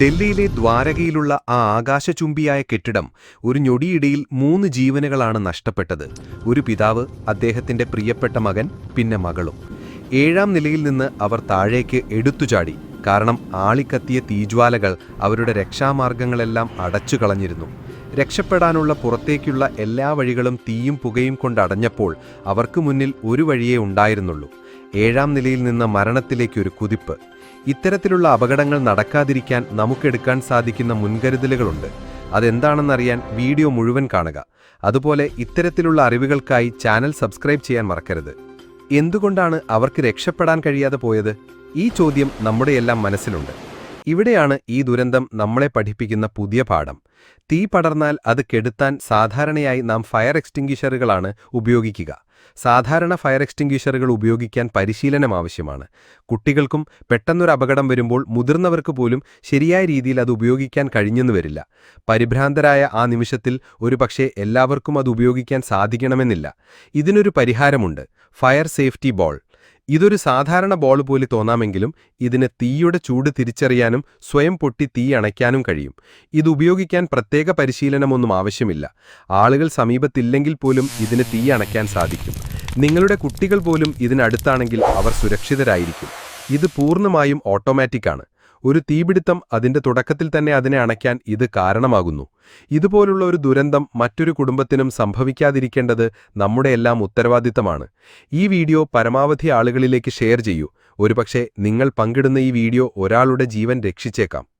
ഡൽഹിയിലെ ദ്വാരകയിലുള്ള ആ ആകാശചുംബിയായ കെട്ടിടം ഒരു ഞൊടിയിടയിൽ മൂന്ന് ജീവനുകളാണ് നഷ്ടപ്പെട്ടത്. ഒരു പിതാവ് അദ്ദേഹത്തിന്റെ പ്രിയപ്പെട്ട മകൻ പിന്നെ മകളും. ഏഴാം നിലയിൽ നിന്ന് അവർ താഴേക്ക് എടുത്തുചാടി. കാരണം ആളിക്കത്തിയ തീജ്വാലകൾ അവരുടെ രക്ഷാമാർഗങ്ങളെല്ലാം അടച്ചു കളഞ്ഞിരുന്നു രക്ഷപ്പെടാനുള്ള പുറത്തേക്കുള്ള എല്ലാ വഴികളും തീയും പുകയും കൊണ്ടടഞ്ഞപ്പോൾ അവർക്ക് മുന്നിൽ ഒരു വഴിയേ ഉണ്ടായിരുന്നുള്ളൂ. ഏഴാം നിലയിൽ നിന്ന് മരണത്തിലേക്കൊരു കുതിപ്പ്. ഇത്തരത്തിലുള്ള അപകടങ്ങൾ നടക്കാതിരിക്കാൻ നമുക്കെടുക്കാൻ സാധിക്കുന്ന മുൻകരുതലുകളുണ്ട്. അതെന്താണെന്നറിയാൻ വീഡിയോ മുഴുവൻ കാണുക. അതുപോലെ ഇത്തരത്തിലുള്ള അറിവുകൾക്കായി ചാനൽ സബ്സ്ക്രൈബ് ചെയ്യാൻ മറക്കരുത്. എന്തുകൊണ്ടാണ് അവർക്ക് രക്ഷപ്പെടാൻ കഴിയാതെ പോയത്? ഈ ചോദ്യം നമ്മുടെയെല്ലാം മനസ്സിലുണ്ട്. ഇവിടെയാണ് ഈ ദുരന്തം നമ്മളെ പഠിപ്പിക്കുന്ന പുതിയ പാഠം. തീ പടർന്നാൽ അത് കെടുത്താൻ സാധാരണയായി നാം ഫയർ എക്സ്റ്റിംഗ്വിഷറുകളാണ് ഉപയോഗിക്കുക. സാധാരണ ഫയർ എക്സ്റ്റിംഗ്വിഷറുകൾ ഉപയോഗിക്കാൻ പരിശീലനം ആവശ്യമാണ്. കുട്ടികൾക്കും പെട്ടെന്നൊരു അപകടം വരുമ്പോൾ മുതിർന്നവർക്ക് പോലും ശരിയായ രീതിയിൽ അത് ഉപയോഗിക്കാൻ കഴിഞ്ഞെന്ന് വരില്ല. പരിഭ്രാന്തരായ ആ നിമിഷത്തിൽ ഒരുപക്ഷെ എല്ലാവർക്കും അത് ഉപയോഗിക്കാൻ സാധിക്കണമെന്നില്ല. ഇതിനൊരു പരിഹാരമുണ്ട്. Fire safety ball. ഇതൊരു സാധാരണ ബോൾ പോലെ തോന്നാമെങ്കിലും ഇതിന് തീയുടെ ചൂട് തിരിച്ചറിയാനും സ്വയം പൊട്ടി തീ അണയ്ക്കാനും കഴിയും. ഇത് ഉപയോഗിക്കാൻ പ്രത്യേക പരിശീലനമൊന്നും ആവശ്യമില്ല. ആളുകൾ സമീപത്തില്ലെങ്കിൽ പോലും ഇതിന് തീ അണയ്ക്കാൻ സാധിക്കും. നിങ്ങളുടെ കുട്ടികൾ പോലും ഇതിനടുത്താണെങ്കിൽ അവർ സുരക്ഷിതരായിരിക്കും. ഇത് പൂർണമായും ഓട്ടോമാറ്റിക്കാണ് ഒരു തീപിടുത്തം അതിന്റെ തുടക്കത്തിൽ തന്നെ അതിനെ അണയ്ക്കാൻ ഇത് കാരണമാകുന്നു. ഇതുപോലുള്ള ഒരു ദുരന്തം മറ്റൊരു കുടുംബത്തിനും സംഭവിക്കാതിരിക്കേണ്ടത് നമ്മുടെയെല്ലാം ഉത്തരവാദിത്തമാണ്. ഈ വീഡിയോ പരമാവധി ആളുകളിലേക്ക് ഷെയർ ചെയ്യൂ. ഒരുപക്ഷെ നിങ്ങൾ പങ്കിടുന്ന ഈ വീഡിയോ ഒരാളുടെ ജീവൻ രക്ഷിച്ചേക്കാം.